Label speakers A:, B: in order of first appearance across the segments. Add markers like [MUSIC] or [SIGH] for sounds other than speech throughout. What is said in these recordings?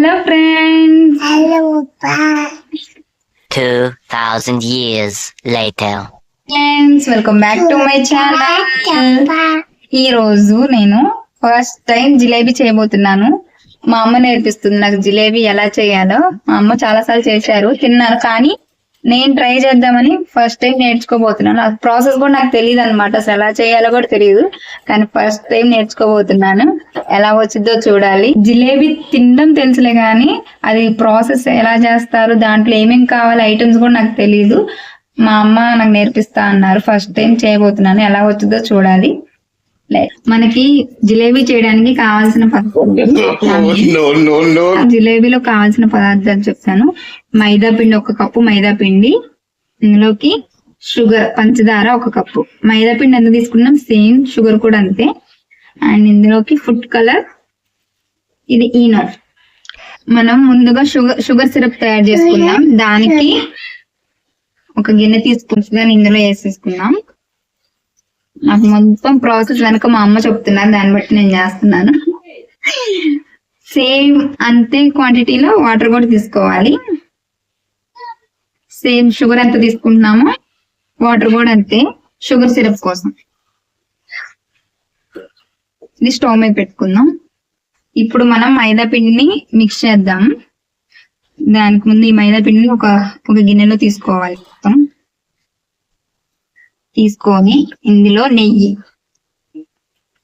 A: Hello friends
B: Hello, bye.
C: 2,000 years later.
A: Friends welcome back to my
B: channel.
A: ఈ రోజు నేను first time jalebi చేయబోతున్నాను మా అమ్మ నేర్పిస్తుంది నాకు జిలేబీ ఎలా చేయాలో మా అమ్మ చాలా సార్లు చేశారు తిన్నాను కానీ నేను ట్రై చేద్దామని ఫస్ట్ టైం నేర్చుకోబోతున్నాను. ఆ ప్రాసెస్ కూడా నాకు తెలియదు అనమాట అసలు ఎలా చేయాలో కూడా తెలియదు కానీ ఫస్ట్ టైం నేర్చుకోబోతున్నాను. ఎలా వచ్చిందో చూడాలి. జిలేబీ తినడం తెలుసులే కానీ అది ప్రాసెస్ ఎలా చేస్తారు దాంట్లో ఏమేమి కావాలి ఐటమ్స్ కూడా నాకు తెలియదు మా అమ్మ నాకు నేర్పిస్తా అన్నారు. ఫస్ట్ టైం చేయబోతున్నాను. ఎలా వచ్చిందో చూడాలి. మనకి జిలేబీ చేయడానికి కావాల్సిన పదార్థాలు. [LAUGHS] జిలేబీలో కావాల్సిన పదార్థాలు చెప్తాను. మైదా పిండి ఒక కప్పు మైదా పిండి ఇందులోకి షుగర్ పంచదార ఒక కప్పు. మైదా పిండి ఎంత తీసుకున్నాం? సేమ్ షుగర్ కూడా అంతే. అండ్ ఇందులోకి ఫుడ్ కలర్ ఇది ఈనో. మనం ముందుగా షుగర్ షుగర్ సిరప్ తయారు చేసుకున్నాం దానికి ఒక గిన్నె తీసుకుని దాన్ని ఇందులో వేసేసుకున్నాం నాకు మొత్తం ప్రాసెస్ వెనక మా అమ్మ చెప్తున్నారు దాన్ని బట్టి నేను చేస్తున్నాను. సేమ్ అంతే క్వాంటిటీలో వాటర్ కూడా తీసుకోవాలి. సేమ్ షుగర్ ఎంత తీసుకుంటున్నామో వాటర్ కూడా అంతే. షుగర్ సిరప్ కోసం. ఇది స్టవ్ మీద పెట్టుకుందాం. ఇప్పుడు మనం మైదా పిండిని మిక్స్ చేద్దాం. దానికి ముందు ఈ మైదా పిండిని ఒక ఒక గిన్నెలో తీసుకోవాలి మొత్తం. తీసుకొని ఇందులో నెయ్యి.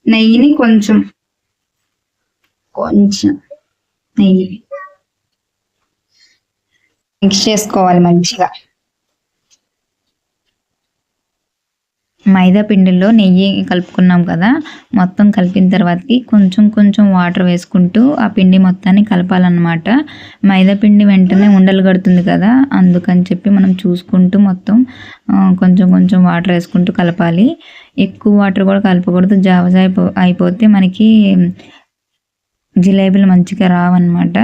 A: నెయ్యిని కొంచెం కొంచెం నెయ్యి. మిక్స్ చేసుకోవాలి మంచిగా. మైదా పిండిలో నెయ్యి కలుపుకున్నాం కదా మొత్తం కలిపిన తర్వాతకి కొంచెం కొంచెం వాటర్ వేసుకుంటూ ఆ పిండి మొత్తాన్ని కలపాలన్నమాట. మైదా పిండి వెంటనే ఉండలు కడుతుంది కదా అందుకని చెప్పి మనం చూసుకుంటూ మొత్తం కొంచెం కొంచెం వాటర్ వేసుకుంటూ కలపాలి. ఎక్కువ వాటర్ కూడా కలపకూడదు జావజ అయిపో అయిపోతే మనకి జిలేబీలు మంచిగా రావన్నమాట.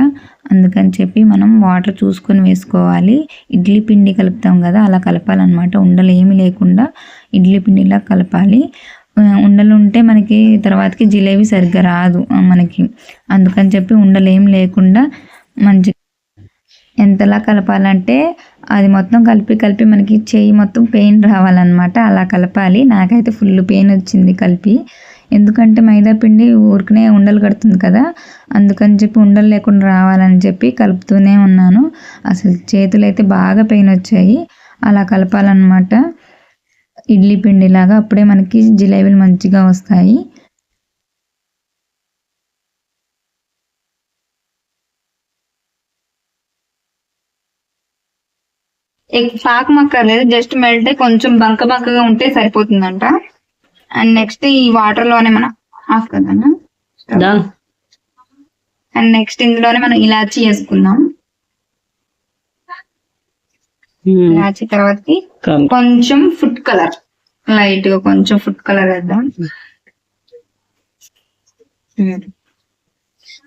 A: అందుకని చెప్పి మనం వాటర్ చూసుకొని వేసుకోవాలి. ఇడ్లీ పిండి కలుపుతాం కదా అలా కలపాలన్నమాట. ఉండలు ఏమీ లేకుండా ఇడ్లీ పిండిలా కలపాలి. ఉండలు ఉంటే మనకి తర్వాతకి జిలేబీ సరిగ్గా రాదు మనకి. అందుకని చెప్పి ఉండలు ఏం లేకుండా మంచి ఎంతలా కలపాలంటే అది మొత్తం కలిపి కలిపి మనకి చేయి మొత్తం పెయిన్ రావాలన్నమాట. అలా కలపాలి. నాకైతే ఫుల్ పెయిన్ వచ్చింది కలిపి. ఎందుకంటే మైదా పిండి ఊరికనే ఉండలు కడుతుంది కదా అందుకని చెప్పి ఉండలు లేకుండా రావాలని చెప్పి కలుపుతూనే ఉన్నాను. అసలు చేతులు అయితే బాగా పెయిన్ వచ్చాయి. అలా కలపాలన్నమాట. ఇడ్లీ పిండిలాగా అప్పుడే మనకి జిలేబీలు మంచిగా వస్తాయి. పాక పాకం అక్కర్లేదు. జస్ట్ మెల్ట్ కొంచెం బంక బంకగా ఉంటే సరిపోతుందంట. అండ్ నెక్స్ట్ ఈ వాటర్లోనే మనం ఆఫ్ కదా. అండ్ నెక్స్ట్ ఇందులోనే మనం ఇలాచి వేసుకుందాం. ఇలాచి తర్వాతకి కొంచెం ఫుడ్ కలర్ లైట్గా కొంచెం ఫుడ్ కలర్ వేద్దాం.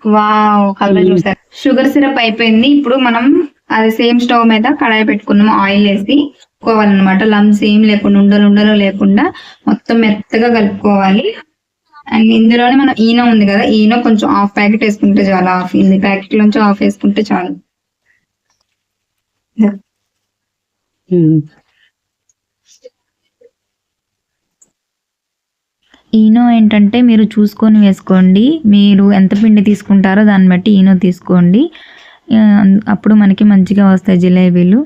A: వావ్ కలర్ చూసారు? షుగర్ సిరప్ అయిపోయింది. ఇప్పుడు మనం అది సేమ్ స్టవ్ మీద కడాయి పెట్టుకున్నాము ఆయిల్ వేసి. కలుపుకోవాలన్నమాట. లమ్స్ ఏం లేకుండా ఉండలు ఉండలు లేకుండా మొత్తం మెత్తగా కలుపుకోవాలి. అండ్ ఇందులోనే మనం ఈనో ఉంది కదా ఈనో కొంచెం హాఫ్ ప్యాకెట్ వేసుకుంటే చాలు హాఫ్ ఇది ప్యాకెట్ నుంచి హాఫ్ వేసుకుంటే చాలు. ఈనో ఏంటంటే మీరు చూసుకొని వేసుకోండి. మీరు ఎంత పిండి తీసుకుంటారో దాన్ని బట్టి ఈనో తీసుకోండి. అప్పుడు మనకి మంచిగా వస్తాయి జిలేబీలు.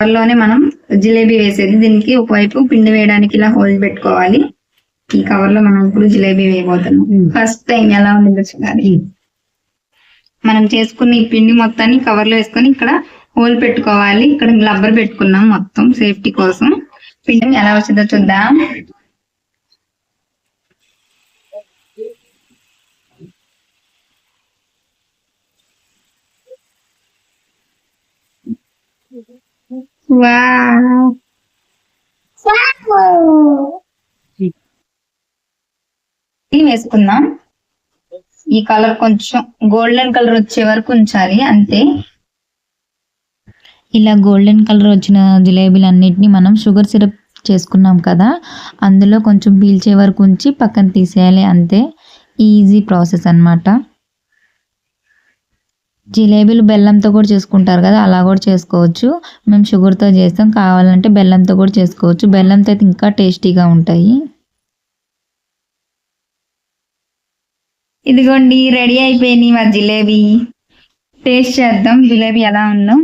A: లోనే మనం జిలేబీ వేసేది. దీనికి ఒకవైపు పిండి వేయడానికి ఇలా హోల్ పెట్టుకోవాలి. ఈ కవర్లో మనం ఇప్పుడు జిలేబీ వేయబోతున్నాం. ఫస్ట్ టైం ఎలా ఉందో చూడాలి. మనం చేసుకున్న ఈ పిండి మొత్తాన్ని కవర్లో వేసుకొని ఇక్కడ హోల్ పెట్టుకోవాలి. ఇక్కడ రబ్బర్ పెట్టుకున్నాం మొత్తం సేఫ్టీ కోసం. పిండి ఎలా వచ్చిందో చూద్దాం. Wow
B: Wow.
A: ఇది వేసుకుందాం. ఈ కలర్ కొంచెం గోల్డెన్ కలర్ వచ్చే వరకు ఉంచాలి అంతే. ఇలా గోల్డెన్ కలర్ వచ్చిన జిలేబీలు అన్నిటిని మనం షుగర్ సిరప్ చేసుకున్నాం కదా అందులో కొంచెం పీల్చే వరకు ఉంచి పక్కన తీసేయాలి అంతే. ఈజీ ప్రాసెస్ అన్నమాట. జిలేబీలు బెల్లంతో కూడా చేసుకుంటారు కదా అలా కూడా చేసుకోవచ్చు. మేము షుగర్తో చేస్తాం కావాలంటే బెల్లంతో కూడా చేసుకోవచ్చు. బెల్లంతో అయితే ఇంకా టేస్టీగా ఉంటాయి. ఇదిగోండి రెడీ అయిపోయినాయి మా జిలేబీ. టేస్ట్ చేద్దాం జిలేబీ ఎలా ఉన్నాం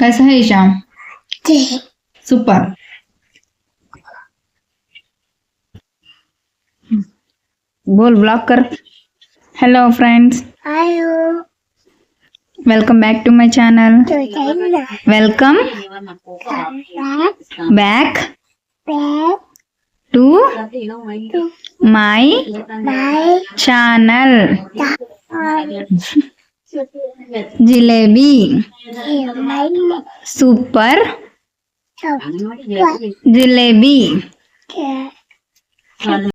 A: కసా సూపర్. బోల్ బ్లాక్ కర్ hello friends friends
B: Ayo,
A: welcome back to my channel
B: tôi thấy là
A: welcome
B: bác back